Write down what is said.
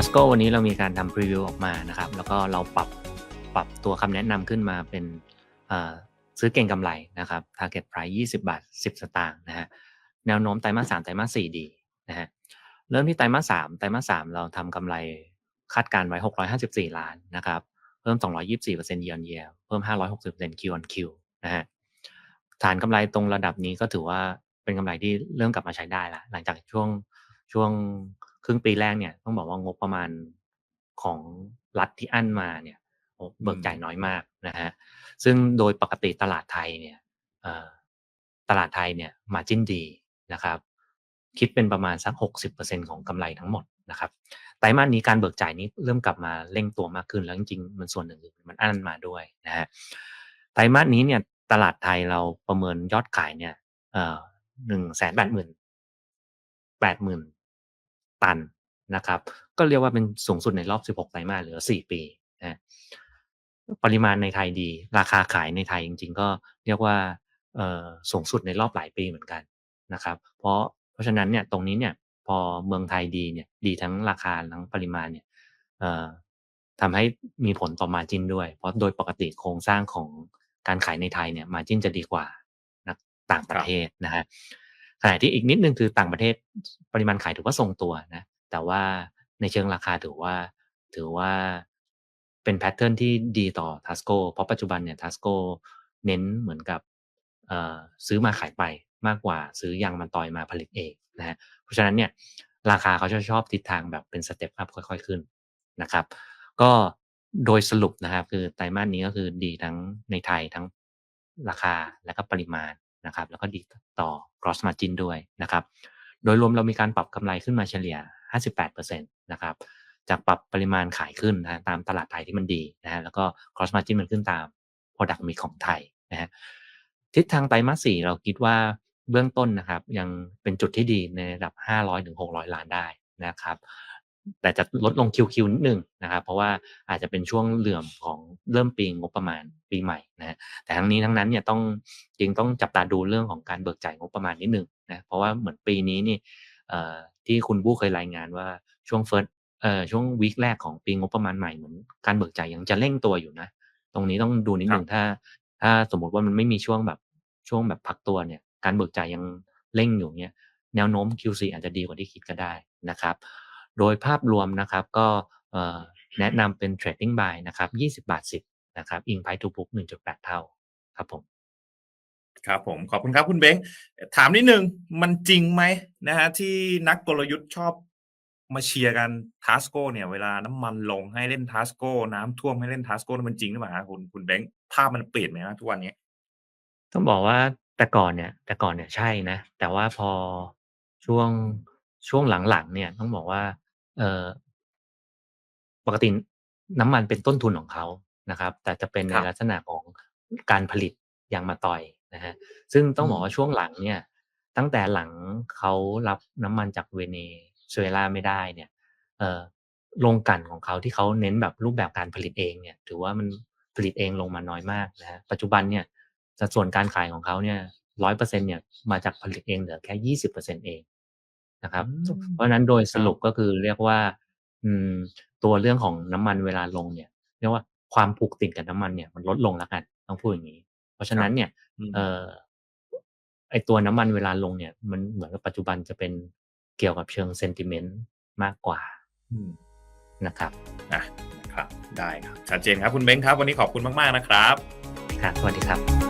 ทัสโกวันนี้เรามีการทำพรีวิวออกมานะครับ แล้วก็เราปรับปรับตัวคำแนะนำขึ้นมาเป็นซื้อเก่งกำไรนะครับ target price 20 บาท 10 สตางค์นะฮะแนวโน้มไตรมาส3ไตรมาส4ดีนะฮะเริ่มที่ไตรมาส3ไตรมาส3เราทำกำไรคาดการไว้ 654 ล้านนะครับเพิ่ม 224% year on year เพิ่ม 560% Q on Q นะฮะฐานกำไรตรงระดับนี้ก็ถือว่าเป็นกำไรที่เริ่มกลับมาใช้ได้ละหลังจากช่วงช่วง รึ่งปีแรกเนี่ยต้องบอกว่างบประมาณของรัฐที่อั้นมาเนี่ยโอ้เบิกจ่ายน้อยมากนะฮะซึ่งโดยปกติตลาดไทยเนี่ยเอ่อตลาดไทยเนี่ยมาจิ้นดีนะครับคิดเป็นประมาณสัก 60%ของกำไรทั้งหมดนะครับไตรมาสนี้การเบิกจ่ายนี้เริ่มกลับมาเร่งตัวมากขึ้นแล้วจริงๆมันส่วนหนึ่งคือมันอั้นมาด้วยนะฮะไตรมาสนี้เนี่ยตลาดไทยเราประเมินยอดขายเนี่ยเอ่อหนึ่งแสนแปดหมื่นแปดหมื่น ตันนะครับ ก็เรียกว่าเป็นสูงสุดในรอบ 16 ไตรมาสหรือ 4 ปีนะปริมาณในไทยดี ราคาขายในไทยจริง ๆ ก็เรียกว่าสูงสุดในรอบหลายปีเหมือนกันนะครับ เพราะเพราะฉะนั้นเนี่ยตรงนี้เนี่ยพอเมืองไทยดีเนี่ยดีทั้งราคาทั้งปริมาณเนี่ยทำให้มีผลต่อมาจินด้วย เพราะโดยปกติโครงสร้างของการขายในไทยเนี่ยมาจินจะดีกว่าต่างประเทศนะฮะ ขณะที่อีกนิดนึงคือต่างประเทศปริมาณขายถือว่าทรงตัวนะแต่ว่าในเชิงราคาถือว่า ถือว่าเป็นแพทเทิร์นที่ดีต่อทัสโกเพราะปัจจุบันเนี่ยทัสโกเน้นเหมือนกับเอ่อซื้อมาขายไปมากกว่าซื้อยางมันตอยมาผลิตเองนะฮะเพราะฉะนั้นเนี่ยราคาเขาจะชอบทิศทางแบบเป็นสเต็ปอัพค่อยๆขึ้นนะครับ ก็โดยสรุปนะครับ คือไตรมาสนี้ก็คือดีทั้งในไทยทั้งราคาและก็ปริมาณ นะครับแล้วก็ดีต่อ gross margin ด้วยนะครับโดยรวมเรามีการปรับกำไรขึ้นมาเฉลี่ย 58%นะครับจากปรับปริมาณขายขึ้นนะตามตลาดไทยที่มันดีนะฮะแล้วก็ cross margin มันขึ้นตาม product mix ของไทยนะฮะทิศทางไตรมาส4เราคิดว่าเบื้องต้นนะครับยังเป็นจุดที่ดีในระดับ 500-600 ล้านได้นะครับ แต่จะลดลงคิวๆนิดนึงนะครับ เพราะว่าอาจจะเป็นช่วงเหลื่อมของเริ่มปีงบประมาณปีใหม่นะฮะแต่ทั้งนี้ทั้งนั้นเนี่ยต้องจริงต้องจับตาดูเรื่องของการเบิกจ่ายงบประมาณนิดนึงนะเพราะว่าเหมือนปีนี้นี่เอ่อที่คุณบู้เคยรายงานว่าช่วงเฟิร์สเอ่อช่วงวีคแรกของปีงบประมาณใหม่เหมือนการเบิกจ่ายยังจะเร่งตัวอยู่นะ ตรงนี้ต้องดูนิดนึงถ้า ถ้าสมมติว่ามันไม่มีช่วงแบบช่วงแบบพักตัวเนี่ย การเบิกจ่ายยังเร่งอยู่เนี่ยแนวโน้ม Q4 อาจจะดีกว่าที่คิดก็ได้นะครับ โดยภาพรวมนะครับก็แนะนำเป็น trading buy นะครับ20 บาท 10นะครับอิง price to book 1.8 เท่าครับผมครับผมขอบคุณครับคุณเบ้งถามนิดนึงมันจริงไหมนะฮะที่นักกลยุทธ์ชอบมาเชียร์กันทัสโกเนี่ยเวลาน้ำมันลงให้เล่นทัสโกน้ำท่วมให้เล่นทัสโกมันจริงหรือเปล่าคุณคุณเบ้งภาพมันเปลี่ยนไหมฮะทุกวันนี้ ต้องบอกว่าแต่ก่อนเนี่ย แต่ก่อนเนี่ยใช่นะ แต่ว่าพอช่วงช่วงหลังๆเนี่ยต้องบอกว่า เออปกติน้ำมันเป็นต้นทุนของเขานะครับ แต่จะเป็นในลักษณะของการผลิตยางมาตอยนะฮะซึ่งต้องบอกว่าช่วงหลังเนี่ย ตั้งแต่หลังเขารับน้ำมันจากเวเนซุเอลาไม่ได้เนี่ยเออโรงกลั่นของเขาที่เขาเน้นแบบรูปแบบการผลิตเองเนี่ย ถือว่ามันผลิตเองลงมาน้อยมากนะฮะปัจจุบันเนี่ยสัดส่วนการขายของเขาเนี่ยร้อยเปอร์เซ็นเนี่ยมาจากผลิตเองเหลือแค่ยี่สิบเปอร์เซ็นเอง นะครับ เพราะฉะนั้นโดยสรุปก็คือเรียกว่า อืม ตัวเรื่องของน้ำมันเวลาลงเนี่ย เรียกว่าความผูกติดกับน้ำมันเนี่ยมันลดลงแล้วกันต้องพูดอย่างนี้ เพราะฉะนั้นเนี่ยเอ่อไอตัวน้ำมันเวลาลงเนี่ย มันเหมือนกับปัจจุบันจะเป็นเกี่ยวกับเชิงเซนติเมนต์มากกว่านะครับอะครับ ได้ครับชัดเจนครับคุณเบ้งครับ วันนี้ขอบคุณมาก ๆ นะครับ ครับสวัสดีครับ